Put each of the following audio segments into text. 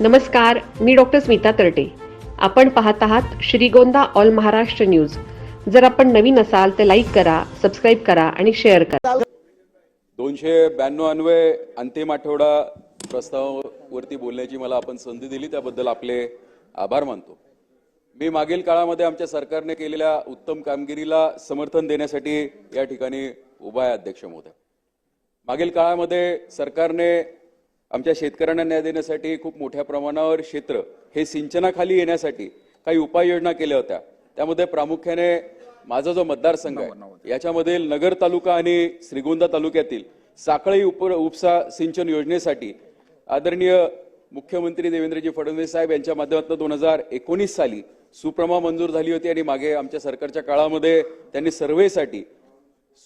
नमस्कार मी डॉक्टर स्मिता तरटे. आपण पाहत आहात श्रीगोंदा ऑल महाराष्ट्र न्यूज. जर आपण नवीन असाल तर लाईक करा सबस्क्राईब करा आणि शेअर करा. दोनशे ब्याण्णव अन्वय अंतिम आठवडा प्रस्तावावरती बोलण्याची मला आपण संधी दिली त्याबद्दल आपले आभार मानतो. मी मागील काळामध्ये आमच्या सरकारने केलेल्या उत्तम कामगिरीला समर्थन देण्यासाठी या ठिकाणी उभा आहे अध्यक्ष महोदय. मागील काळामध्ये सरकारने आमच्या शेतकऱ्यांना न्याय देण्यासाठी खूप मोठ्या प्रमाणावर क्षेत्र हे सिंचनाखाली येण्यासाठी काही उपाययोजना केल्या होत्या. त्यामध्ये प्रामुख्याने माझा जो मतदारसंघ आहे याच्यामधील नगर तालुका आणि श्रीगोंदा तालुक्यातील साखळी उप उपसा सिंचन योजनेसाठी आदरणीय मुख्यमंत्री देवेंद्रजी फडणवीस साहेब यांच्या माध्यमातून दोन हजार एकोणीस साली सुप्रमा मंजूर झाली होती आणि मागे आमच्या सरकारच्या काळामध्ये त्यांनी सर्वेसाठी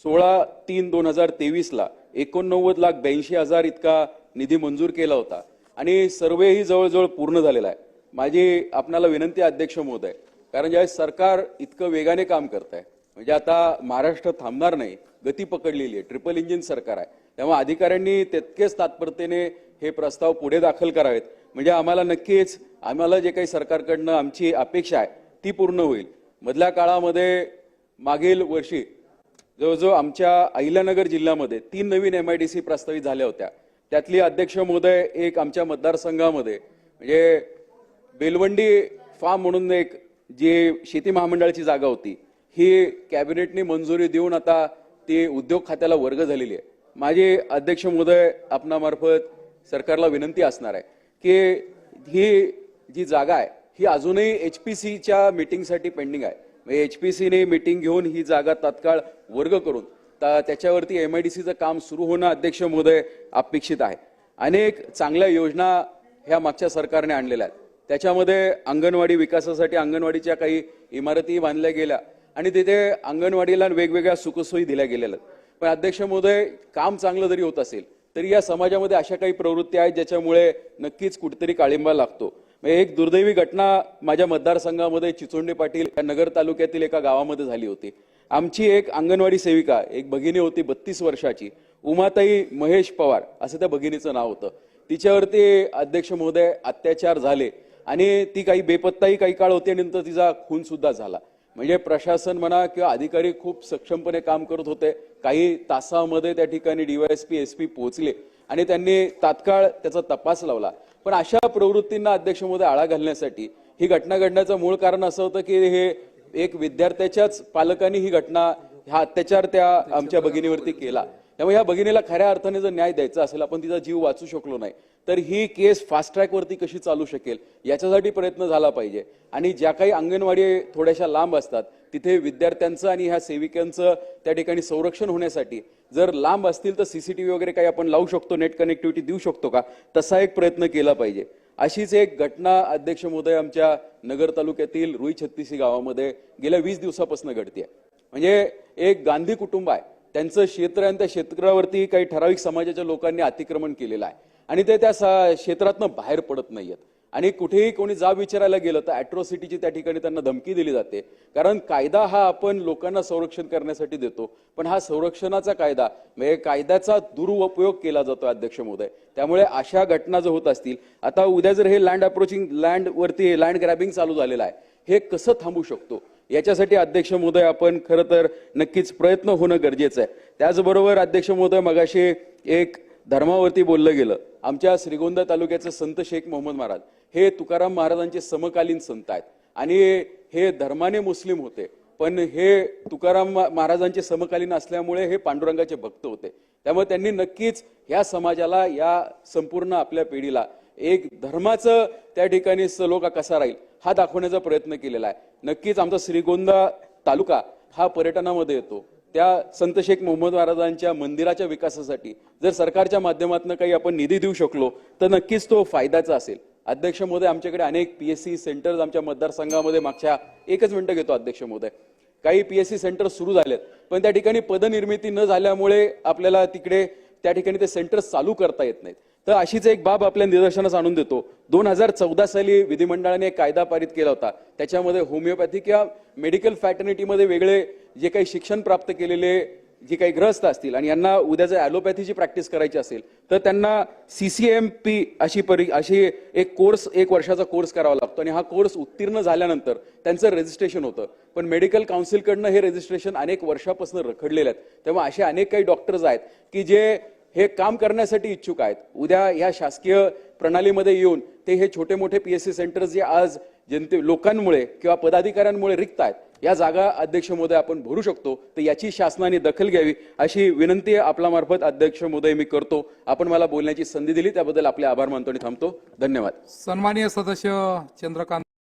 सोळा तीन दोन हजार तेवीसला एकोणनव्वद लाख ब्याऐंशी हजार इतका निधी मंजूर केला होता. आणि सर्वेही जवळजवळ पूर्ण झालेला आहे. माझी आपणाला विनंती अध्यक्ष महोदय कारण ज्यावेळेस सरकार इतकं वेगाने काम करत आहे म्हणजे आता महाराष्ट्र थांबणार नाही गती पकडलेली आहे ट्रिपल इंजिन सरकार आहे त्यामुळे अधिकाऱ्यांनी तितकेच तात्परतेने हे प्रस्ताव पुढे दाखल करावेत. म्हणजे आम्हाला नक्कीच आम्हाला जे काही सरकारकडनं आमची अपेक्षा आहे ती पूर्ण होईल. मधल्या काळामध्ये मागील वर्षी जवळजवळ आमच्या अहिल्यानगर जिल्ह्यामध्ये तीन नवीन एम आय डी सी प्रस्तावित झाल्या होत्या. त्यातली अध्यक्ष महोदय एक आमच्या मतदारसंघामध्ये. म्हणजे बेलवंडी फार्म म्हणून एक जी शेती महामंडळाची जागा होती ही कॅबिनेटने मंजुरी देऊन आता ती उद्योग खात्याला वर्ग झालेली आहे. माझी अध्यक्ष महोदय आपणामार्फत सरकारला विनंती असणार आहे की ही जी जागा आहे ही अजूनही एच पी सीच्या मिटिंगसाठी पेंडिंग आहे. एच पी सीने मिटिंग घेऊन ही जागा तात्काळ वर्ग करून तर त्याच्यावरती एम आय डी सीचं काम सुरू होणं अध्यक्ष महोदय अपेक्षित आहे. अनेक चांगल्या योजना ह्या मागच्या सरकारने आणलेल्या आहेत. त्याच्यामध्ये अंगणवाडी विकासासाठी अंगणवाडीच्या काही इमारती बांधल्या गेल्या आणि तिथे अंगणवाडीला वेगवेगळ्या सुखसोयी दिल्या गेलेल्या आहेत. पण अध्यक्ष महोदय काम चांगलं जरी होत असेल तरी या समाजामध्ये अशा काही प्रवृत्ती आहेत ज्याच्यामुळे नक्कीच कुठेतरी काळिंबा लागतो. म्हणजे एक दुर्दैवी घटना माझ्या मतदारसंघामध्ये चिचोंडे पाटील या नगर तालुक्यातील एका गावामध्ये झाली होती. आमची एक अंगणवाडी सेविका एक भगिनी होती बत्तीस वर्षाची उमाताई महेश पवार असं त्या भगिनीचं नाव होतं. तिच्यावरती अध्यक्ष महोदय अत्याचार झाले आणि ती काही बेपत्ताही काही काळ होती आणि नंतर तिचा खून सुद्धा झाला. म्हणजे प्रशासन म्हणा किंवा अधिकारी खूप सक्षमपणे काम करत होते. काही तासामध्ये त्या ठिकाणी डीवायएसपी एस पी पोहोचले आणि त्यांनी तात्काळ त्याचा तपास लावला. पण अशा प्रवृत्तींना अध्यक्ष महोदय आळा घालण्यासाठी ही घटना घडण्याचं मूळ कारण असं होतं की हे एक विद्यार्थ्याच्याच पालकांनी ही घटना हा अत्याचार त्या आमच्या भगिनीवरती केला. त्यामुळे ह्या भगिनीला खऱ्या अर्थाने जर न्याय द्यायचा असेल आपण तिचा जीव वाचू शकलो नाही तर ही केस फास्ट ट्रॅकवरती कशी चालू शकेल याच्यासाठी प्रयत्न झाला पाहिजे. आणि ज्या काही अंगणवाडी थोड्याशा लांब असतात तिथे विद्यार्थ्यांचं आणि ह्या सेविकांचं त्या ठिकाणी संरक्षण होण्यासाठी जर लांब असतील तर सीसीटीव्ही वगैरे काही आपण लावू शकतो नेट कनेक्टिव्हिटी देऊ शकतो का? तसा एक प्रयत्न केला पाहिजे. अशीच एक घटना अध्यक्ष महोदय आमच्या नगर तालुक्यातील रुई छत्तीसी गावामध्ये गेल्या वीस दिवसापासून घडते म्हणजे एक गांधी कुटुंब आहे. त्यांचं क्षेत्र आहे आणि त्या क्षेत्रावरती काही ठराविक समाजाच्या लोकांनी अतिक्रमण केलेलं आहे. आणि ते त्या सा- क्षेत्रातनं बाहेर पडत नाहीयेत. आणि कुठेही कोणी जाब विचारायला गेलं तर ॲट्रॉसिटीची त्या ठिकाणी त्यांना धमकी दिली जाते. कारण कायदा हा आपण लोकांना संरक्षण करण्यासाठी देतो. पण हा संरक्षणाचा कायदा म्हणजे कायद्याचा दुरुपयोग केला जातो अध्यक्ष महोदय. त्यामुळे अशा घटना जर होत असतील आता उद्या जर हे लँड अप्रोचिंग लँड वरती लँड ग्रॅबिंग चालू झालेलं आहे हे कसं थांबू शकतो? याच्यासाठी अध्यक्ष महोदय आपण खरं तर नक्कीच प्रयत्न होणं गरजेचं आहे. त्याचबरोबर अध्यक्ष महोदय मगाशी एक धर्मावरती बोललं गेलं. आमच्या श्रीगोंदा तालुक्याचं संत शेख मोहम्मद महाराज हे तुकाराम महाराजांचे समकालीन संत आहेत. आणि हे धर्माने मुस्लिम होते पण हे तुकाराम महाराजांचे समकालीन असल्यामुळे हे पांडुरंगाचे भक्त होते. त्यामुळे त्यांनी नक्कीच ह्या समाजाला या संपूर्ण आपल्या पिढीला एक धर्माचं त्या ठिकाणी सलोखा कसा राहील हा दाखवण्याचा प्रयत्न केलेला आहे. नक्कीच आमचा श्रीगोंदा तालुका हा पर्यटनामध्ये येतो. त्या संत शेख मोहम्मद महाराजांच्या मंदिराच्या विकासासाठी जर सरकारच्या माध्यमातून काही आपण निधी देऊ शकलो तर नक्कीच तो फायद्याचा असेल. अध्यक्ष महोदय आमच्याकडे अनेक पीएससी सेंटर्स आमच्या मतदारसंघामध्ये मागच्या एकच मिनिटं घेतो अध्यक्ष महोदय. काही पी एस सी सेंटर सुरू झालेत पण त्या ठिकाणी पदनिर्मिती न झाल्यामुळे आपल्याला तिकडे त्या ठिकाणी ते सेंटर्स चालू करता येत नाहीत. तर अशीच एक बाब आपल्या निदर्शनास आणून देतो. दोन हजार चौदा साली विधिमंडळाने एक कायदा पारित केला होता. त्याच्यामध्ये होमिओपॅथी किंवा मेडिकल फॅटर्निटीमध्ये वेगळे जे काही शिक्षण प्राप्त केलेले जे काही ग्रस्त असतील आणि यांना उद्या जर ॲलोपॅथीची प्रॅक्टिस करायची असेल तर त्यांना सी सी एम पी अशी परी अशी एक कोर्स एक वर्षाचा कोर्स करावा लागतो. आणि हा कोर्स उत्तीर्ण झाल्यानंतर त्यांचं रजिस्ट्रेशन होतं. पण मेडिकल काउन्सिलकडनं हे रजिस्ट्रेशन अनेक वर्षापासून रखडलेले आहेत. तेव्हा असे अनेक काही डॉक्टर्स आहेत की जे हे काम करण्यासाठी इच्छुक आहेत. उद्या या शासकीय प्रणालीमध्ये येऊन ते हे छोटे मोठे पी एस सी सेंटर्स जे आज जनते लोकांमुळे किंवा पदाधिकाऱ्यांमुळे रिक्त आहेत या जागा अध्यक्ष महोदय आपण भरू शकतो. तर याची शासनाने दखल घ्यावी अशी विनंती आपला मार्फत अध्यक्ष महोदय मी करतो. आपण मला बोलण्याची संधी दिली त्याबद्दल आपले आभार मानतो आणि थांबतो. धन्यवाद. सन्माननीय सदस्य चंद्रकांत